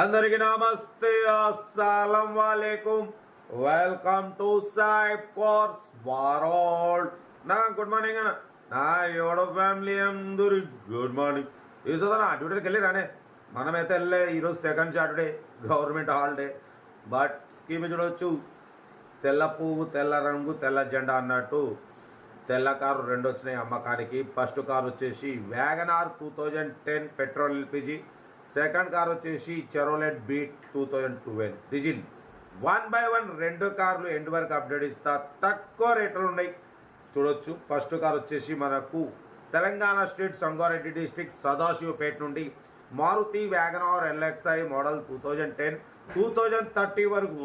అందరికి నమస్తే. అస్సలం వాలేకుం వెల్కమ్ టు సాయిబ్ కోర్స్ వారోల్ నా గుడ్ మార్నింగ్ అన్న. నా ఎవడో ఫ్యామిలీ అందరు గుడ్ మార్నింగ్. ఈ సోదన డ్యూటీకి వెళ్ళి రానే. మనమైతే వెళ్ళే ఈరోజు second Saturday government holiday but scheme చూడవచ్చు తెల్ల పువ్వు తెల్ల రంగు తెల్ల జెండా అన్నట్టు. తెల్ల కారు రెండు వచ్చినాయి అమ్మకానికి. ఫస్ట్ కారు వచ్చేసి WagonR two thousand ten petrol LPG second car వచ్చేసి Chevrolet Beat two thousand twelve. Diesel one by one రెండు కార్లు ఎండ్ వరకు అప్డేట్ ఇస్తా. తక్కువ రేట్లు ఉన్నాయి. చూడొచ్చు. ఫస్ట్ కార్ వచ్చేసి మనకు తెలంగాణ స్టేట్ సంగారెడ్డి డిస్టిక్ సదాశివపేట నుండి Maruti WagonR LXI model two thousand ten. Two thousand thirty వరకు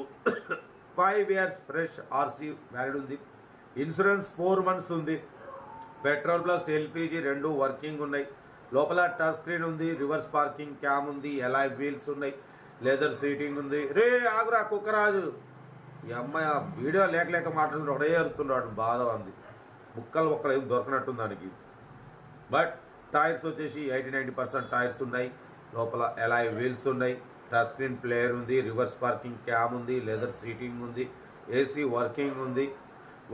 five years fresh RC valid ఉంది. ఇన్సూరెన్స్ ఫోర్ మంత్స్ ఉంది. పెట్రోల్ ప్లస్ ఎల్పిజి రెండు వర్కింగ్ ఉన్నాయి. లోపల టచ్ స్క్రీన్ ఉంది రివర్స్ పార్కింగ్ క్యామ్ ఉంది ఎలా వీల్స్ ఉన్నాయి లెదర్ సీటింగ్ ఉంది. రే ఆగురా కుక్కరాజు. ఈ అమ్మాయి ఆ వీడియో లేక లేక మాట్లాడుతుంటే ఒకటే ఏరుతున్నాడు బాధ ఉంది. ముక్కలు ఒక్కలు ఏం దొరకనట్టుంది దానికి బట్ టైర్స్ వచ్చేసి ఎయిటీ నైంటీ పర్సెంట్ టైర్స్ ఉన్నాయి. లోపల ఎలా వీల్స్ ఉన్నాయి. టచ్ స్క్రీన్ ప్లేయర్ ఉంది రివర్స్ పార్కింగ్ క్యామ్ ఉంది లెదర్ సీటింగ్ ఉంది ఏసీ వర్కింగ్ ఉంది.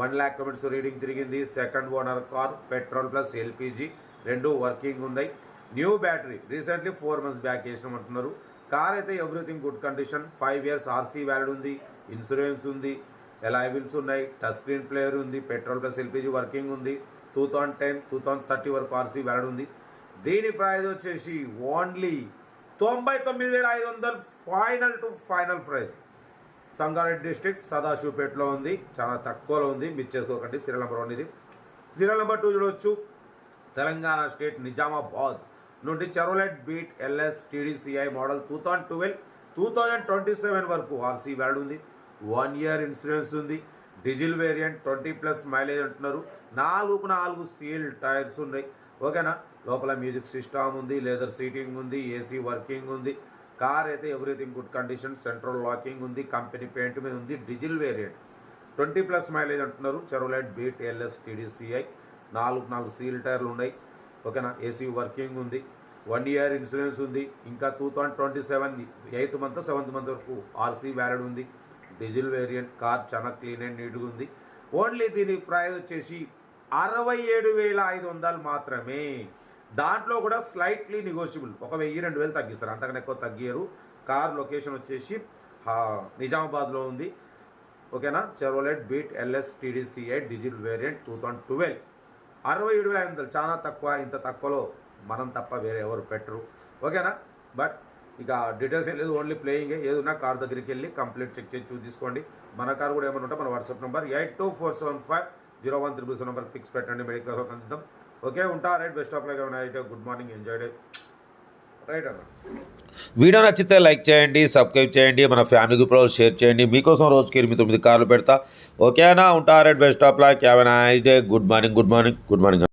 వన్ ల్యాక్ కిలోమీటర్స్ రీడింగ్ తిరిగింది second owner car petrol plus LPG. రెండు వర్కింగ్ ఉన్నాయి. New battery recently four months back వేసినామంటున్నారు car అయితే everything good condition five years RC valid ఉంది insurance ఉంది alloy wheels ఉన్నాయి టచ్ స్క్రీన్ ప్లేయర్ ఉంది petrol plus LPG working ఉంది two thousand ten two thousand thirty వరకు RC valid ఉంది. దీని praise వచ్చేసి ఓన్లీ తొంభై తొమ్మిది వేల ఐదు వందలు final to final price. Sangareddy district సదాశివపేటలో ఉంది చాలా తక్కువలో ఉంది మిస్ చేసుకోకండి సీరియల్ నెంబర్ వన్ ఇది. సీరియల్ నెంబర్ టూ చూడవచ్చు తెలంగాణ స్టేట్ నిజామాబాద్ నుండి Chevrolet Beat LS TDCI model two thousand twelve two thousand twenty seven వరకు ఆర్సీ వ్యాడ్ ఉంది. వన్ ఇయర్ ఇన్సూరెన్స్ ఉంది. Diesel variant twenty plus mileage అంటున్నారు. నాలుగు నాలుగు సీల్ టైర్స్ ఉన్నాయి. ఓకేనా? లోపల మ్యూజిక్ సిస్టమ్ ఉంది లెదర్ సీటింగ్ ఉంది ఏసీ వర్కింగ్ ఉంది. కార్ అయితే everything good condition central locking ఉంది కంపెనీ పెయింట్ మీద ఉంది diesel variant. Twenty plus mileage అంటున్నారు. Chevrolet Beat LS TDCI. నాలుగు నాలుగు సీల్ టైర్లు ఉన్నాయి. ఓకేనా? ఏసీ వర్కింగ్ ఉంది. వన్ ఇయర్ ఇన్సూరెన్స్ ఉంది. ఇంకా two thousand twenty seven eighth month seventh month వరకు ఆర్సీ వ్యాలిడ్ ఉంది. డీజిల్ వేరియంట్ కార్ చాలా క్లీన్ అండ్ నీట్గా ఉంది. ఓన్లీ దీని ప్రైస్ వచ్చేసి అరవై ఏడు వేల ఐదు వందలు మాత్రమే. దాంట్లో కూడా స్లైట్లీ నెగోషియబుల్ ఒక వెయ్యి రెండు వేలు తగ్గిస్తారు. అంతకన్నా ఎక్కువ తగ్గారు కార్ లొకేషన్ వచ్చేసి నిజామాబాద్లో ఉంది. ఓకేనా? Chevrolet Beat LS TDCI diesel variant two thousand twelve. అరవై ఏడు వేల ఐదు వందలు చాలా తక్కువ ఇంత తక్కువలో మనం తప్ప వేరే ఎవరు పెట్టరు. ఓకేనా? బట్ ఇక డీటెయిల్స్ ఏం లేదు ఓన్లీ ప్లేయింగే ఏదైనా కార్ దగ్గరికి వెళ్ళి కంప్లీట్ చెక్ చేసి చూసి తీసుకోండి. మన కార్ కూడా ఏమైనా ఉంటే మన WhatsApp number eight two four seven five zero one triple seven number pics పెట్టండి మెడికల్ అందిద్దాం ఓకే ఉంటా రైట్ బెస్ట్ ఆఫ్ లైక్ అయితే good morning enjoy day right అన్న వీడియో నచ్చితే లైక్ చేయండి సబ్స్క్రైబ్ చేయండి మన ఫ్యామిలీ గ్రూప్లో షేర్ చేయండి. మీకోసం రోజుకి ఎనిమిది తొమ్మిది కార్లు పెడతా. ఓకేనా? ఉంటా right best of luck. Have nice day. Good morning good morning good morning.